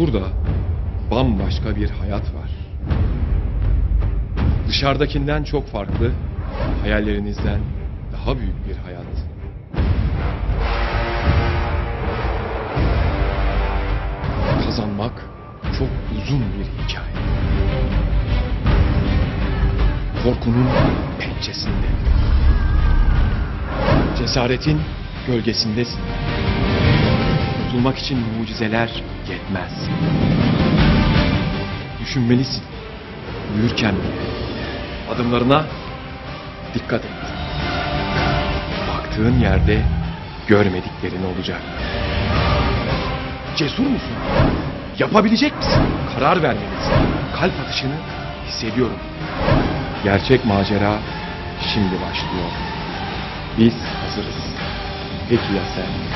Burada bambaşka bir hayat var. Dışarıdakinden çok farklı, hayallerinizden daha büyük bir hayat. Kazanmak çok uzun bir hikaye. Korkunun pençesinde. Cesaretin gölgesindesin. Kurtulmak için mucizeler yetmez. Düşünmelisin. Uyurken bile. Adımlarına dikkat et. Baktığın yerde görmediklerin olacak. Cesur musun? Yapabilecek misin? Karar vermelisin. Kalp atışını hissediyorum. Gerçek macera şimdi başlıyor. Biz hazırız. Peki ya sen?